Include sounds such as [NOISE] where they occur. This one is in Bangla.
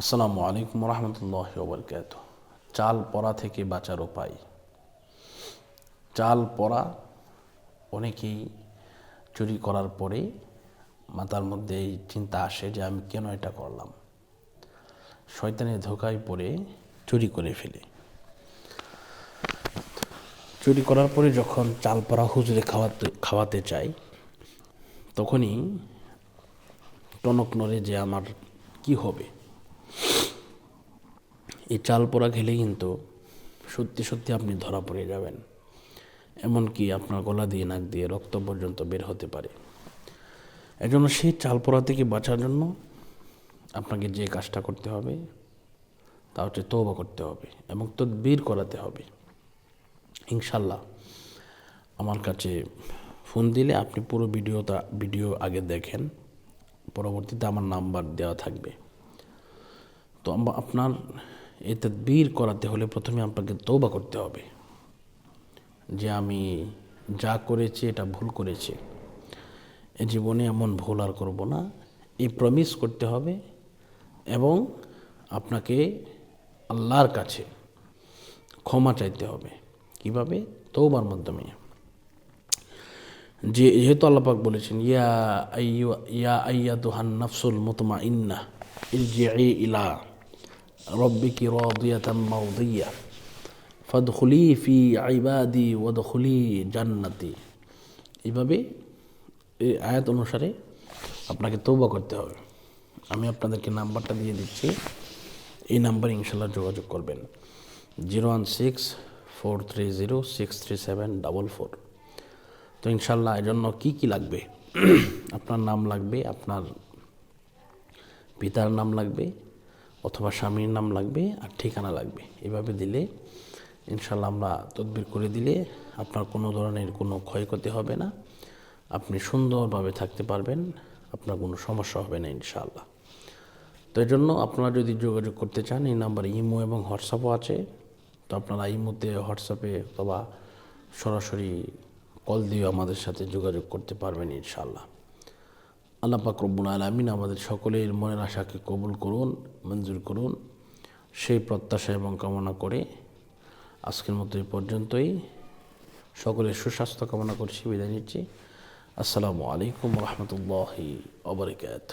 আসসালামু আলাইকুম রহমতুল্লাহ বরকাত চাল পড়া থেকে বাঁচার উপায়। চাল পড়া অনেকেই চুরি করার পরে মাথার মধ্যে এই চিন্তা আসে যে আমি কেন এটা করলাম। শয়তানের ধোকায় পড়ে চুরি করে ফেলে। চুরি করার পরে যখন চাল পড়া হুজুরে খাওয়াতে খাওয়াতে চাই, তখনই টনক নড়ে যে আমার কি হবে? এই চাল পোড়া খেলে কিন্তু সত্যি সত্যি আপনি ধরা পড়ে যাবেন। এমনকি আপনার গলা দিয়ে, নাক দিয়ে রক্ত পর্যন্ত বের হতে পারে। এজন্য সেই চাল পোড়া থেকে বাঁচার জন্য আপনাকে যে কাজটা করতে হবে, তা হচ্ছে তৌবা করতে হবে এবং তদবির করাতে হবে। ইনশাল্লাহ আমার কাছে ফোন দিলে আপনি পুরো ভিডিওটা, ভিডিও আগে দেখেন, পরবর্তীতে আমার নাম্বার দেওয়া থাকবে। তো আপনার এই তদবির করাতে হলে প্রথমে আপনাকে তৌবা করতে হবে যে আমি যা করেছি এটা ভুল করেছি। এ জীবনে এমন ভুল আর করব না। এই প্রমিস করতে হবে এবং আপনাকে আল্লাহর কাছে ক্ষমা চাইতে হবে। কীভাবে? তৌবার মাধ্যমে। যে যেহেতু আল্লাপাক বলেছেন, ইয়া আইয়ু, ইয়া আইয়া দুহান নফসুল মুতমা ইন্না ইরজি'i ইলা রব্বিকি রাদিয়াতাম মারদিয়া ফাদখুলি ফি ইবাদি ওয়াদখুলি জান্নাতি। এইভাবে এই আয়াত অনুসারে আপনাকে তৌবা করতে হবে। আমি আপনাদেরকে নাম্বারটা দিয়ে দিচ্ছি। এই নাম্বারে ইনশাল্লাহ যোগাযোগ করবেন। Zero one six four three zero six three seven double four. তো ইনশাল্লাহ এর জন্য কী কী লাগবে? [CLEARS THROAT] আপনার নাম লাগবে, আপনার পিতার নাম লাগবে অথবা স্বামীর নাম লাগবে আর ঠিকানা লাগবে। এভাবে দিলে ইনশাল্লাহ আমরা তদবির করে দিলে আপনার কোনো ধরনের কোনো ক্ষয়ক্ষতি হবে না। আপনি সুন্দরভাবে থাকতে পারবেন, আপনার কোনো সমস্যা হবে না ইনশাল্লাহ তো এই জন্য আপনারা যদি যোগাযোগ করতে চান, এই নাম্বার ইমো এবং হোয়াটসঅ্যাপও আছে। তো আপনারা ইমোতে, হোয়াটসঅ্যাপে অথবা সরাসরি কল দিয়ে আমাদের সাথে যোগাযোগ করতে পারবেন ইনশাল্লাহ আল্লাহ পাক রব্বুল আলমিন আমাদের সকলের মনের আশাকে কবুল করুন, মঞ্জুর করুন। সেই প্রত্যাশা এবং কামনা করে আজকের মতো এই পর্যন্তই। সকলের সুস্বাস্থ্য কামনা করছি, বিদায় নিচ্ছি। আসসালামু আলাইকুম রহমতুল্লাহি অবরকাত